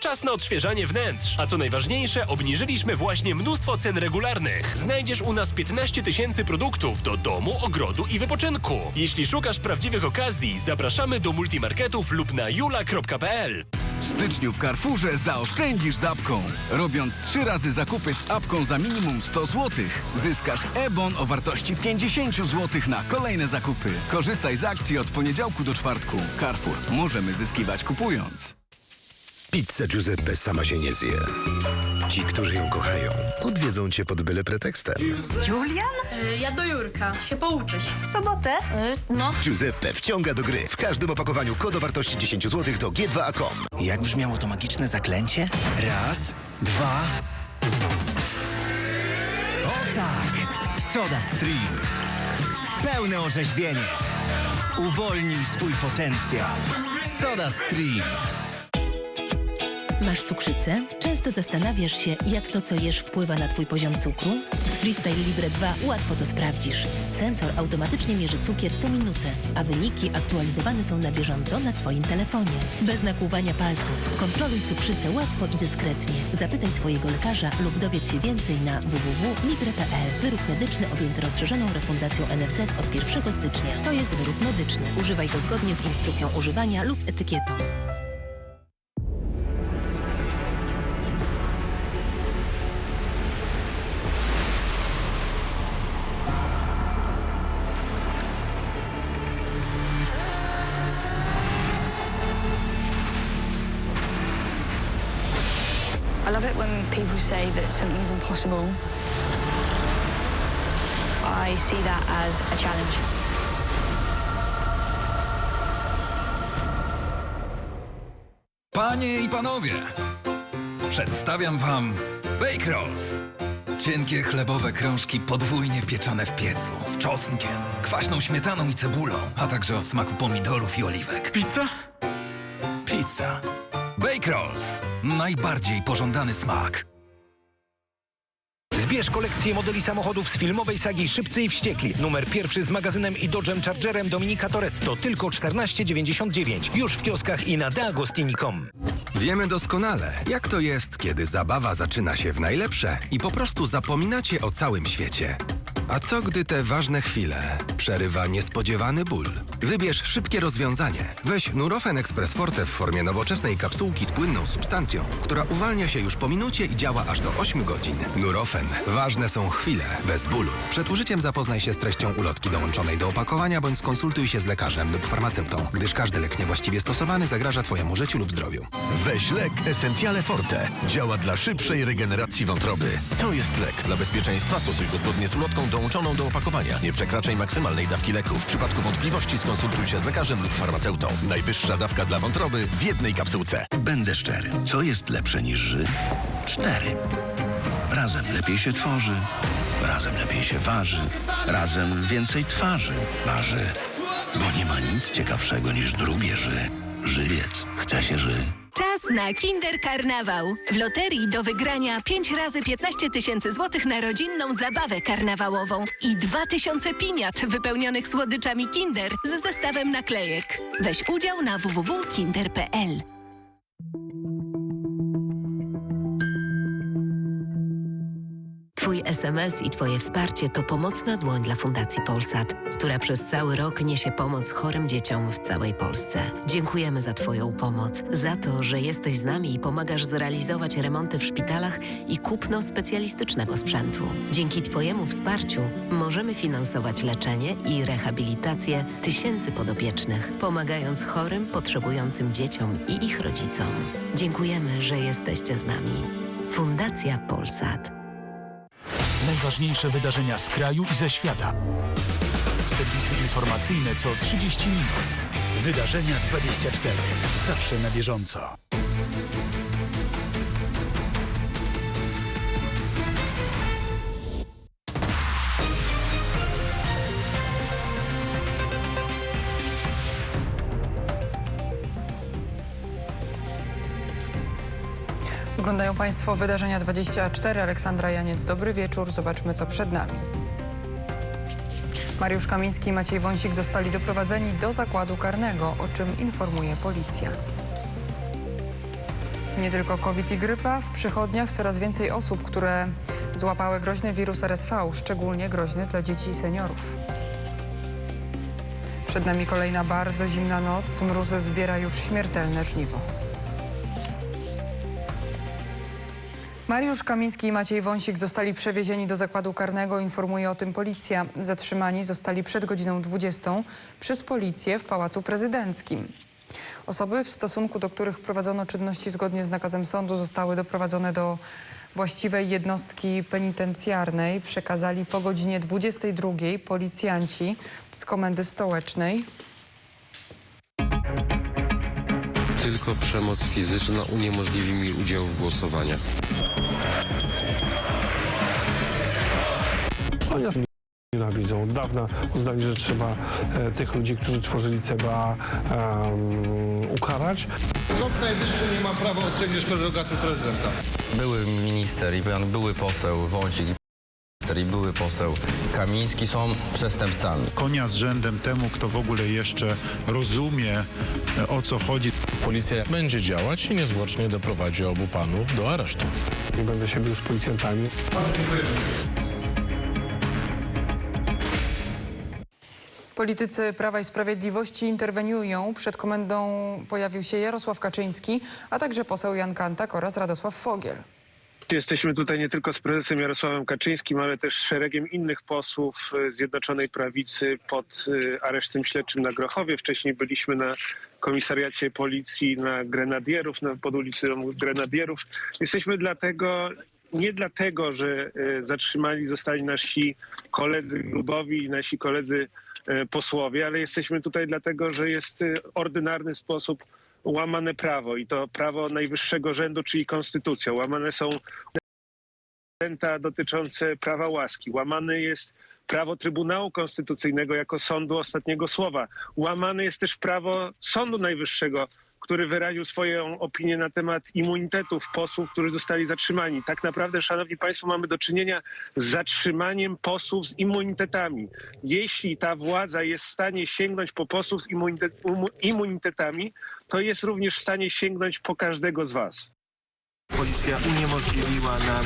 Czas na odświeżanie wnętrz. A co najważniejsze, obniżyliśmy właśnie mnóstwo cen regularnych. Znajdziesz u nas 15 tysięcy produktów do domu, ogrodu i wypoczynku. Jeśli szukasz prawdziwych okazji, zapraszamy do multimarketów lub na jula.pl. W styczniu w Carrefourze zaoszczędzisz z apką. Robiąc trzy razy zakupy z apką za minimum 100 zł, zyskasz e-bon o wartości 50 zł na kolejne zakupy. Korzystaj z akcji od poniedziałku do czwartku. Carrefour. Możemy zyskiwać kupując. Pizzę Giuseppe sama się nie zje. Ci, którzy ją kochają, odwiedzą cię pod byle pretekstem. Julian? Y, Ja do Jurka, się pouczyć. W sobotę? Y, No, Giuseppe wciąga do gry w każdym opakowaniu kod o wartości 10 zł do G2A.com. Jak brzmiało to magiczne zaklęcie? Raz, dwa. O tak! Soda Stream. Pełne orzeźwienie. Uwolnij swój potencjał. Soda Stream. Masz cukrzycę? Często zastanawiasz się, jak to, co jesz, wpływa na Twój poziom cukru? Z Freestyle Libre 2 łatwo to sprawdzisz. Sensor automatycznie mierzy cukier co minutę, a wyniki aktualizowane są na bieżąco na Twoim telefonie. Bez nakłuwania palców. Kontroluj cukrzycę łatwo i dyskretnie. Zapytaj swojego lekarza lub dowiedz się więcej na www.libre.pl. Wyrób medyczny objęty rozszerzoną refundacją NFZ od 1 stycznia. To jest wyrób medyczny. Używaj go zgodnie z instrukcją używania lub etykietą. Say that something's impossible. I see that as a challenge. Panie i panowie, przedstawiam wam Bake Rolls. Cienkie chlebowe krążki podwójnie pieczone w piecu z czosnkiem, kwaśną śmietaną i cebulą, a także o smaku pomidorów i oliwek. Pizza? Pizza. Bake Rolls. Najbardziej pożądany smak. Zbierz kolekcję modeli samochodów z filmowej sagi Szybcy i Wściekli. Numer pierwszy z magazynem i Dodge'em Chargerem Dominika Toretto. Tylko 14,99. Już w kioskach i na deagostini.com. Wiemy doskonale, jak to jest, kiedy zabawa zaczyna się w najlepsze i po prostu zapominacie o całym świecie. A co gdy te ważne chwile przerywa niespodziewany ból? Wybierz szybkie rozwiązanie. Weź Nurofen Express Forte w formie nowoczesnej kapsułki z płynną substancją, która uwalnia się już po minucie i działa aż do 8 godzin. Nurofen. Ważne są chwile bez bólu. Przed użyciem zapoznaj się z treścią ulotki dołączonej do opakowania bądź skonsultuj się z lekarzem lub farmaceutą, gdyż każdy lek niewłaściwie stosowany zagraża Twojemu życiu lub zdrowiu. Weź lek Essentiale Forte. Działa dla szybszej regeneracji wątroby. To jest lek. Dla bezpieczeństwa stosuj go zgodnie z ulotką dołączoną do opakowania. Nie przekraczaj maksymalnej dawki leku. W przypadku wątpliwości skonsultuj się z lekarzem lub farmaceutą. Najwyższa dawka dla wątroby w jednej kapsułce. Będę szczery. Co jest lepsze niż ży? Cztery. Razem lepiej się tworzy, razem lepiej się waży, razem więcej twarzy marzy. Bo nie ma nic ciekawszego niż drugie ży. Żywiec. Chce się ży. Czas na Kinder Karnawał. W loterii do wygrania 5 razy 15 tysięcy złotych na rodzinną zabawę karnawałową i 2 tysiące piniat wypełnionych słodyczami Kinder z zestawem naklejek. Weź udział na www.kinder.pl. Twój SMS i Twoje wsparcie to pomocna dłoń dla Fundacji Polsat, która przez cały rok niesie pomoc chorym dzieciom w całej Polsce. Dziękujemy za Twoją pomoc, za to, że jesteś z nami i pomagasz zrealizować remonty w szpitalach i kupno specjalistycznego sprzętu. Dzięki Twojemu wsparciu możemy finansować leczenie i rehabilitację tysięcy podopiecznych, pomagając chorym, potrzebującym dzieciom i ich rodzicom. Dziękujemy, że jesteście z nami. Fundacja Polsat. Najważniejsze wydarzenia z kraju i ze świata. Serwisy informacyjne co 30 minut. Wydarzenia 24. Zawsze na bieżąco. Oglądają Państwo wydarzenia 24. Aleksandra Janiec, dobry wieczór. Zobaczmy, co przed nami. Mariusz Kamiński i Maciej Wąsik zostali doprowadzeni do zakładu karnego, o czym informuje policja. Nie tylko COVID i grypa, w przychodniach coraz więcej osób, które złapały groźny wirus RSV, szczególnie groźny dla dzieci i seniorów. Przed nami kolejna bardzo zimna noc. Mrózy zbiera już śmiertelne żniwo. Mariusz Kamiński i Maciej Wąsik zostali przewiezieni do zakładu karnego, informuje o tym policja. Zatrzymani zostali przed godziną 20 przez policję w Pałacu Prezydenckim. Osoby, w stosunku do których prowadzono czynności zgodnie z nakazem sądu, zostały doprowadzone do właściwej jednostki penitencjarnej. Przekazali po godzinie 22 policjanci z komendy stołecznej. Tylko przemoc fizyczna uniemożliwi mi udział w głosowaniach. Oni nas nienawidzą. Od dawna uznali, że trzeba e, tych ludzi, którzy tworzyli CBA em, ukarać. Sąd Najwyższy nie ma prawa oceniać prerogatyw prezydenta. Były minister i pan były poseł Wąsik i były poseł Kamiński są przestępcami. Konia z rzędem temu, kto w ogóle jeszcze rozumie, e, o co chodzi. Policja będzie działać i niezwłocznie doprowadzi obu panów do aresztu. Nie będę się bił z policjantami. Politycy Prawa i Sprawiedliwości interweniują. Przed komendą pojawił się Jarosław Kaczyński, a także poseł Jan Kantak oraz Radosław Fogiel. Jesteśmy tutaj nie tylko z prezesem Jarosławem Kaczyńskim, ale też szeregiem innych posłów e, Zjednoczonej Prawicy pod e, aresztem śledczym na Grochowie. Wcześniej byliśmy na komisariacie policji na Grenadierów, na, pod ulicą Grenadierów. Jesteśmy dlatego, nie dlatego, że e, zatrzymali zostali nasi koledzy klubowi i nasi koledzy posłowie, ale jesteśmy tutaj dlatego, że jest ordynarny sposób łamane prawo i to prawo najwyższego rzędu, czyli konstytucja. Łamane są dotyczące prawa łaski. Łamane jest prawo Trybunału Konstytucyjnego jako sądu ostatniego słowa. Łamane jest też prawo Sądu Najwyższego, który wyraził swoją opinię na temat immunitetów posłów, którzy zostali zatrzymani. Tak naprawdę, szanowni państwo, mamy do czynienia z zatrzymaniem posłów z immunitetami. Jeśli ta władza jest w stanie sięgnąć po posłów z immunitetami, to jest również w stanie sięgnąć po każdego z was. Policja uniemożliwiła nam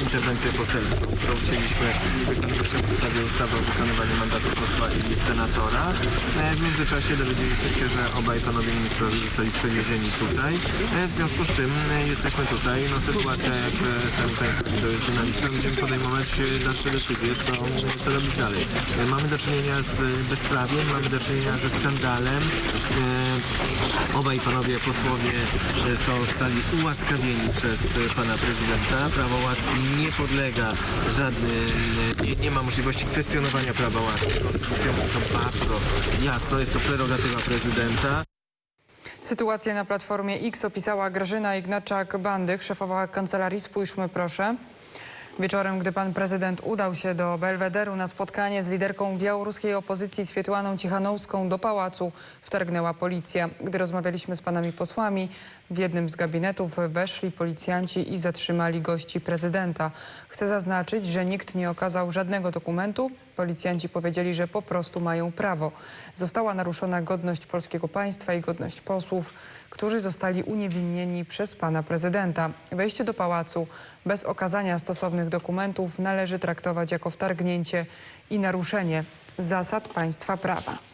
interwencję poselską, którą chcieliśmy wykonywać na podstawie ustawy o wykonywaniu mandatu posła i senatora. E, W międzyczasie dowiedzieliśmy się, że obaj panowie ministrowie zostali przewiezieni tutaj, e, w związku z czym e, jesteśmy tutaj. No sytuacja, jak sami Państwo widzą, jest dynamiczna. Będziemy podejmować dalsze decyzje, co, co robić dalej. Mamy do czynienia z bezprawiem, mamy do czynienia ze skandalem. Obaj panowie posłowie e, zostali ułaskawieni przez e, pana prezydenta. Prawo łaski nie podlega żadnym, e, nie, nie ma możliwości kwestionowania prawa łaski. Konstytucja mówi to bardzo jasno, jest to prerogatywa prezydenta. Sytuację na Platformie X opisała Grażyna Ignaczak-Bandych, szefowa kancelarii Spójrzmy Proszę. Wieczorem, gdy pan prezydent udał się do Belwederu na spotkanie z liderką białoruskiej opozycji Swietłaną Cichanowską do pałacu, wtargnęła policja. Gdy rozmawialiśmy z panami posłami, w jednym z gabinetów weszli policjanci i zatrzymali gości prezydenta. Chcę zaznaczyć, że nikt nie okazał żadnego dokumentu. Policjanci powiedzieli, że po prostu mają prawo. Została naruszona godność polskiego państwa i godność posłów, którzy zostali uniewinnieni przez pana prezydenta. Wejście do pałacu bez okazania stosownych dokumentów należy traktować jako wtargnięcie i naruszenie zasad państwa prawa.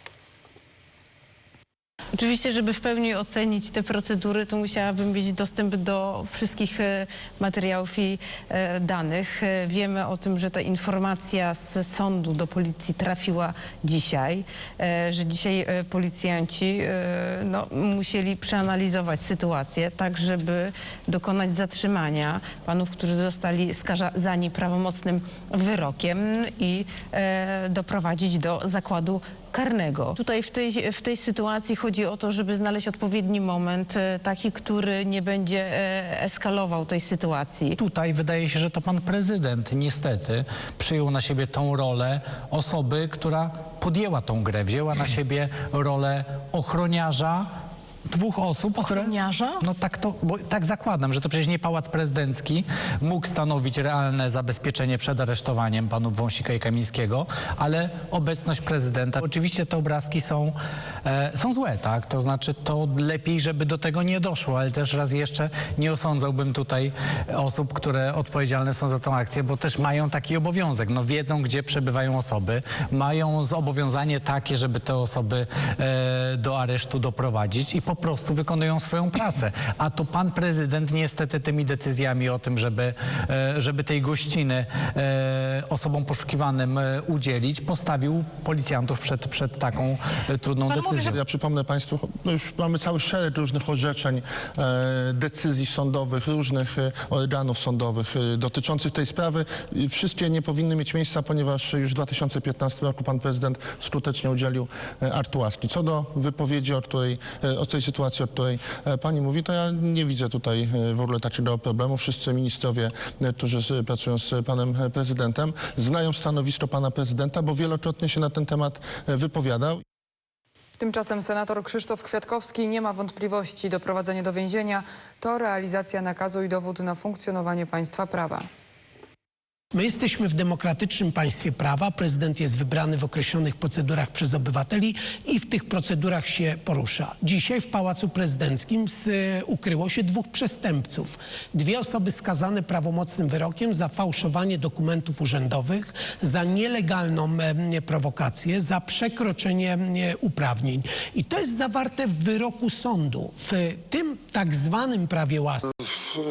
Oczywiście, żeby w pełni ocenić te procedury, to musiałabym mieć dostęp do wszystkich e, materiałów i e, danych. E, Wiemy o tym, że ta informacja z sądu do policji trafiła dzisiaj, że dzisiaj policjanci no, musieli przeanalizować sytuację, tak żeby dokonać zatrzymania panów, którzy zostali skazani prawomocnym wyrokiem i doprowadzić do zakładu karnego. Tutaj w tej, w tej sytuacji chodzi o to, żeby znaleźć odpowiedni moment, e, taki, który nie będzie e, eskalował tej sytuacji. Tutaj wydaje się, że to pan prezydent niestety przyjął na siebie tą rolę osoby, która podjęła tą grę, wzięła na siebie rolę ochroniarza dwóch osób, które... No tak to, bo tak zakładam, że to przecież nie Pałac Prezydencki mógł stanowić realne zabezpieczenie przed aresztowaniem panów Wąsika i Kamińskiego, ale obecność prezydenta. Oczywiście te obrazki są, e, są złe, tak? To znaczy to lepiej, żeby do tego nie doszło, ale też raz jeszcze nie osądzałbym tutaj osób, które odpowiedzialne są za tą akcję, bo też mają taki obowiązek. No wiedzą, gdzie przebywają osoby, mają zobowiązanie takie, żeby te osoby e, do aresztu doprowadzić i po prostu wykonują swoją pracę. A to pan prezydent niestety tymi decyzjami o tym, żeby, e, żeby tej gościny e, osobom poszukiwanym e, udzielić, postawił policjantów przed, przed taką trudną decyzją. Ja przypomnę Państwu, no już mamy cały szereg różnych orzeczeń, decyzji sądowych, różnych organów sądowych dotyczących tej sprawy. Wszystkie nie powinny mieć miejsca, ponieważ już w 2015 roku pan prezydent skutecznie udzielił akt łaski. Co do wypowiedzi, o, której, o tej sytuacji, o której e, pani mówi, to ja nie widzę tutaj e, w ogóle takiego problemu. Wszyscy ministrowie, e, którzy pracują z panem prezydentem, znają stanowisko pana prezydenta, bo wielokrotnie się na ten temat wypowiadał. Tymczasem senator Krzysztof Kwiatkowski nie ma wątpliwości. Doprowadzenie do więzienia to realizacja nakazu i dowód na funkcjonowanie państwa prawa. My jesteśmy w demokratycznym państwie prawa. Prezydent jest wybrany w określonych procedurach przez obywateli i w tych procedurach się porusza. Dzisiaj w Pałacu Prezydenckim e, ukryło się dwóch przestępców. Dwie osoby skazane prawomocnym wyrokiem za fałszowanie dokumentów urzędowych, za nielegalną prowokację, za przekroczenie uprawnień. I to jest zawarte w wyroku sądu. W tym tak zwanym prawie łaski.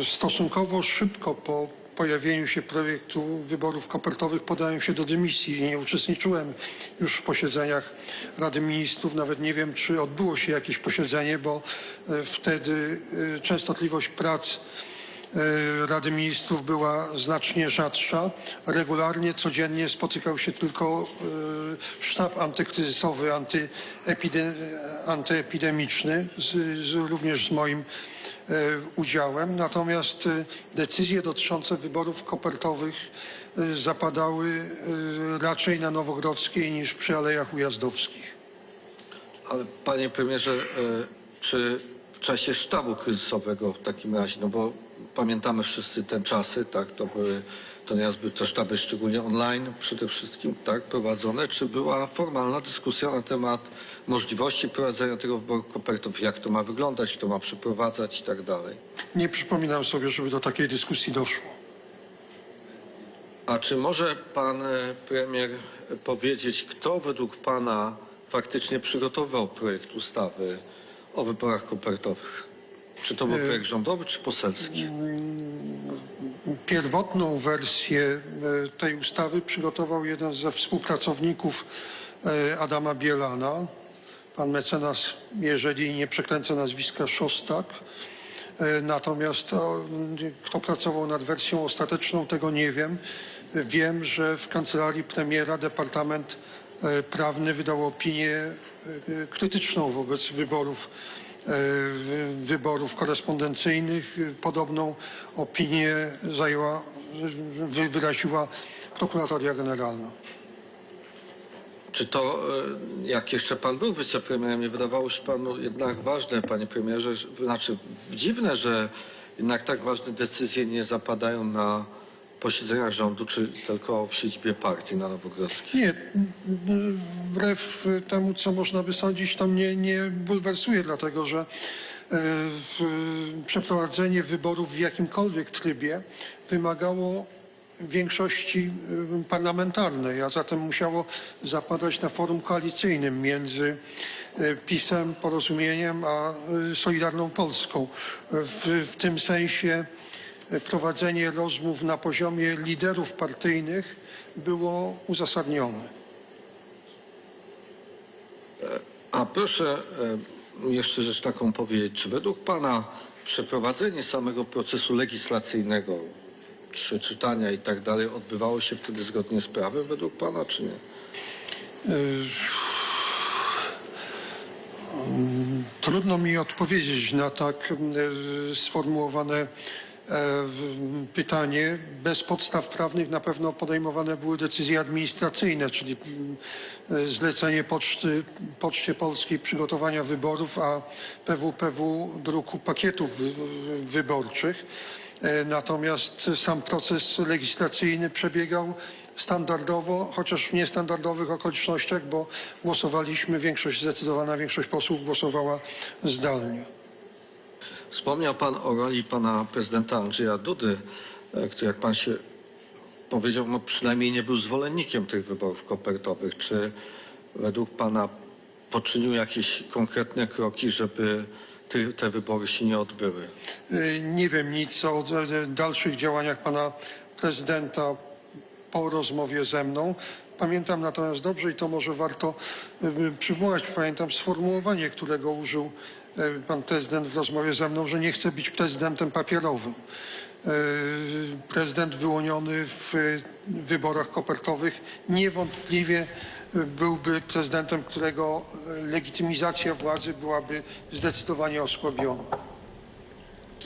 Stosunkowo szybko po pojawieniu się projektu wyborów kopertowych podałem się do dymisji. Nie uczestniczyłem już w posiedzeniach Rady Ministrów. Nawet nie wiem, czy odbyło się jakieś posiedzenie, bo e, wtedy e, częstotliwość prac e, Rady Ministrów była znacznie rzadsza. Regularnie, codziennie spotykał się tylko sztab antykryzysowy, antyepide, antyepidemiczny, z, z, również z moim udziałem. Natomiast e, decyzje dotyczące wyborów kopertowych e, zapadały e, raczej na Nowogrodzkiej niż przy Alejach Ujazdowskich. Ale panie premierze, e, czy w czasie sztabu kryzysowego w takim razie, no bo pamiętamy wszyscy te czasy, tak, to były, to nieraz były te sztaby szczególnie online przede wszystkim, tak, prowadzone, czy była formalna dyskusja na temat możliwości prowadzenia tego wyboru kopertów, jak to ma wyglądać, kto ma przeprowadzać i tak dalej. Nie przypominam sobie, żeby do takiej dyskusji doszło. A czy może pan e, premier powiedzieć, kto według pana faktycznie przygotował projekt ustawy o wyborach kopertowych? Czy to był projekt rządowy, czy poselski? Pierwotną wersję e, tej ustawy przygotował jeden ze współpracowników e, Adama Bielana, pan mecenas, jeżeli nie przekręcę nazwiska, Szostak. E, Natomiast kto pracował nad wersją ostateczną, tego nie wiem. Wiem, że w kancelarii premiera Departament Prawny wydał opinię krytyczną wobec wyborów wy- wyborów korespondencyjnych. Podobną opinię zajęła, wy- wyraziła prokuratoria generalna. Czy to, e, jak jeszcze pan był wicepremierem, nie wydawało się panu jednak ważne, panie premierze, znaczy dziwne, że jednak tak ważne decyzje nie zapadają na posiedzeniach rządu, czy tylko w siedzibie partii na Nowogrodzkiej? Nie, wbrew temu, co można by sądzić, to mnie nie bulwersuje, dlatego że e, przeprowadzenie wyborów w jakimkolwiek trybie wymagało większości e, parlamentarnej, a zatem musiało zapadać na forum koalicyjnym między e, PiSem, Porozumieniem, a Solidarną Polską. W, w tym sensie prowadzenie rozmów na poziomie liderów partyjnych było uzasadnione. A proszę e, jeszcze rzecz taką powiedzieć, czy według pana przeprowadzenie samego procesu legislacyjnego, trzy czytania i tak dalej, odbywało się wtedy zgodnie z prawem według pana, czy nie? Trudno mi odpowiedzieć na tak y, sformułowane pytanie. Bez podstaw prawnych na pewno podejmowane były decyzje administracyjne, czyli mm, e, zlecenie poczty, Poczcie Polskiej przygotowania wyborów, a PWPW druku pakietów wy- wy- wyborczych. E, Natomiast sam proces legislacyjny przebiegał standardowo, chociaż w niestandardowych okolicznościach, bo głosowaliśmy, większość, zdecydowana większość posłów głosowała zdalnie. Wspomniał Pan o roli Pana Prezydenta Andrzeja Dudy, e, który jak Pan się powiedział, no przynajmniej nie był zwolennikiem tych wyborów kopertowych. Czy według Pana poczynił jakieś konkretne kroki, żeby ty, te wybory się nie odbyły? Y, Nie wiem nic o e, dalszych działaniach pana prezydenta po rozmowie ze mną. Pamiętam natomiast dobrze i to może warto przywołać, pamiętam sformułowanie, którego użył pan prezydent w rozmowie ze mną, że nie chce być prezydentem papierowym. Y, Prezydent wyłoniony w y, wyborach kopertowych niewątpliwie byłby prezydentem, którego legitymizacja władzy byłaby zdecydowanie osłabiona.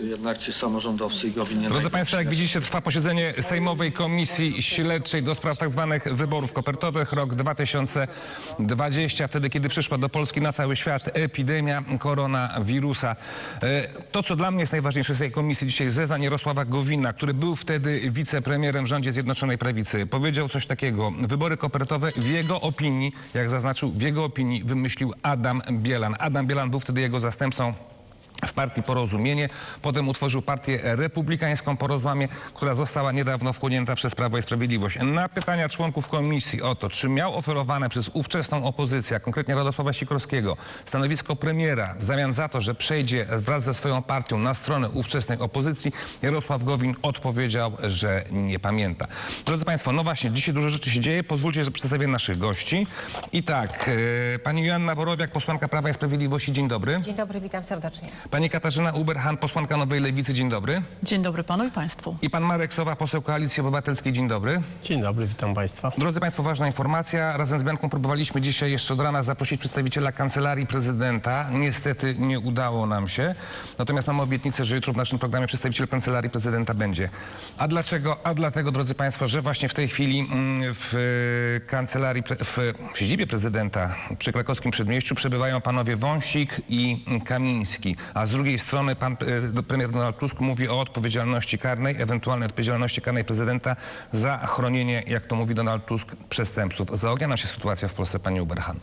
Jednak ci samorządowcy i gowinni Drodzy Państwo, jak widzicie, trwa posiedzenie Sejmowej Komisji Śledczej do spraw tak zwanych wyborów kopertowych, rok 2020, wtedy kiedy przyszła do Polski na cały świat epidemia koronawirusa. E, To, co dla mnie jest najważniejsze z tej komisji dzisiaj, zeznań Jarosława Gowina, który był wtedy wicepremierem w rządzie Zjednoczonej Prawicy, powiedział coś takiego. Wybory kopertowe w jego opinii, jak zaznaczył, w jego opinii wymyślił Adam Bielan. Adam Bielan był wtedy jego zastępcą w partii Porozumienie. Potem utworzył partię republikańską Porozłamie, która została niedawno wchłonięta przez Prawo i Sprawiedliwość. Na pytania członków komisji o to, czy miał oferowane przez ówczesną opozycję, konkretnie Radosława Sikorskiego, stanowisko premiera w zamian za to, że przejdzie wraz ze swoją partią na stronę ówczesnej opozycji, Jarosław Gowin odpowiedział, że nie pamięta. Drodzy Państwo, no właśnie, dzisiaj dużo rzeczy się dzieje. Pozwólcie, że przedstawię naszych gości. I tak, e, pani Joanna Borowiak, posłanka Prawa i Sprawiedliwości, dzień dobry. Dzień dobry, witam serdecznie. Pani Katarzyna Uberhan, posłanka Nowej Lewicy, dzień dobry. Dzień dobry panu i państwu. I pan Marek Sowa, poseł Koalicji Obywatelskiej, dzień dobry. Dzień dobry, witam Państwa. Drodzy Państwo, ważna informacja. Razem z Bianką próbowaliśmy dzisiaj jeszcze od rana zaprosić przedstawiciela Kancelarii Prezydenta. Niestety nie udało nam się. Natomiast mamy obietnicę, że jutro w naszym programie przedstawiciel Kancelarii Prezydenta będzie. A dlaczego? A dlatego, drodzy Państwo, że właśnie w tej chwili mm, w e, Kancelarii, w siedzibie Prezydenta przy krakowskim Przedmieściu przebywają panowie Wąsik i Kamiński. A z drugiej strony pan e, premier Donald Tusk mówi o odpowiedzialności karnej, ewentualnej odpowiedzialności karnej prezydenta za chronienie, jak to mówi Donald Tusk, przestępców. Zaognia nam się sytuacja w Polsce, pani Uberhan.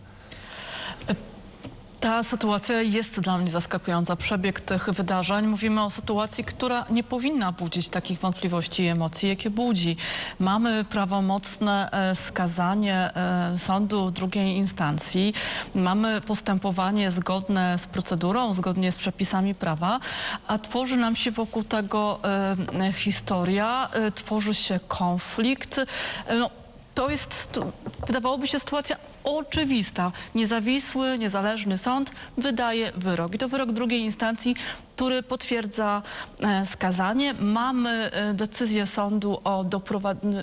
Ta sytuacja jest dla mnie zaskakująca. Przebieg tych wydarzeń. Mówimy o sytuacji, która nie powinna budzić takich wątpliwości i emocji, jakie budzi. Mamy prawomocne e, skazanie e, sądu drugiej instancji. Mamy postępowanie zgodne z procedurą, zgodnie z przepisami prawa, a tworzy nam się wokół tego e, historia, tworzy się konflikt. No, to jest, to, wydawałoby się, sytuacja oczywista. Niezawisły, niezależny sąd wydaje wyrok. I to wyrok drugiej instancji, potwierdza e, skazanie. Mamy e, decyzję sądu o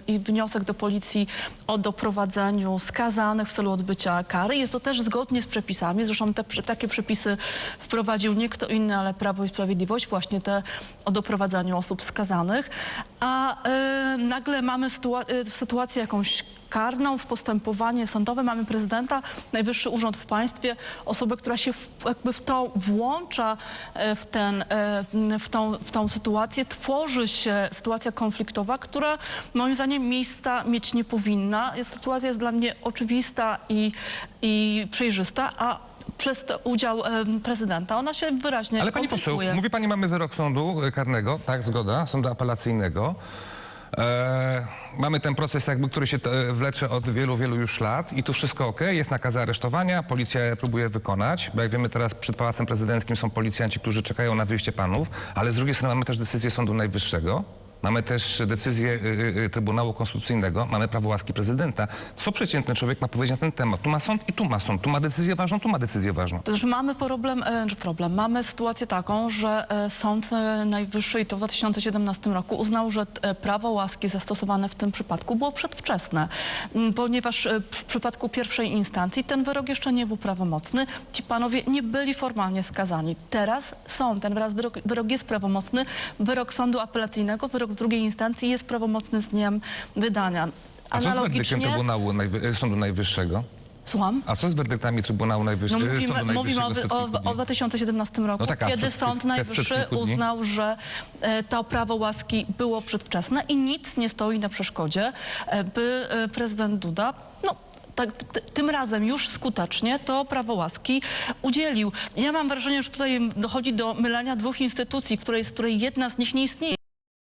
i wniosek do policji o doprowadzeniu skazanych w celu odbycia kary. Jest to też zgodnie z przepisami. Zresztą te, takie przepisy wprowadził nie kto inny, ale Prawo i Sprawiedliwość, właśnie te o doprowadzaniu osób skazanych. A e, nagle mamy sytua- sytuację jakąś karną w postępowanie sądowe. Mamy prezydenta, najwyższy urząd w państwie, osobę, która się jakby w to włącza e, w, ten, e, w, tą, w tą sytuację. Tworzy się sytuacja konfliktowa, która moim zdaniem miejsca mieć nie powinna. Jest, sytuacja jest dla mnie oczywista i, i przejrzysta, a przez to udział e, prezydenta ona się wyraźnie Ale pani poseł, mówi pani, mamy wyrok sądu karnego, tak, zgoda, sądu apelacyjnego. E, mamy ten proces, jakby, który się e, wlecze od wielu, wielu już lat i tu wszystko ok, jest nakaz aresztowania, policja je próbuje wykonać, bo jak wiemy teraz przed Pałacem Prezydenckim są policjanci, którzy czekają na wyjście panów, ale z drugiej strony mamy też decyzję Sądu Najwyższego, mamy też decyzję y, y, Trybunału Konstytucyjnego, mamy prawo łaski prezydenta. Co przeciętny człowiek ma powiedzieć na ten temat? Tu ma sąd i tu ma sąd. Tu ma decyzję ważną, tu ma decyzję ważną. Też mamy problem, e, czy problem, mamy sytuację taką, że e, Sąd e, Najwyższy i to w 2017 roku uznał, że prawo łaski zastosowane w tym przypadku było przedwczesne, m, ponieważ w przypadku pierwszej instancji ten wyrok jeszcze nie był prawomocny. Ci panowie nie byli formalnie skazani. Teraz są, ten wyrok, wyrok jest prawomocny. Wyrok sądu apelacyjnego, wyrok w drugiej instancji jest prawomocny z dniem wydania. A co z werdyktem Trybunału Najwy- Sądu Najwyższego? Słucham? A co z werdyktami Trybunału No Najwyższego? mówimy, Sądu mówimy o, Najwyższego o, sprzed kilku o dni? 2017 roku, No tak, a kiedy sprzed- Sąd sprzed Najwyższy kilku dni? uznał, że e, to prawo łaski było przedwczesne i nic nie stoi na przeszkodzie, e, by e, prezydent Duda, no tak, t- tym razem już skutecznie to prawo łaski udzielił. Ja mam wrażenie, że tutaj dochodzi do mylenia dwóch instytucji, której, z której jedna z nich nie istnieje.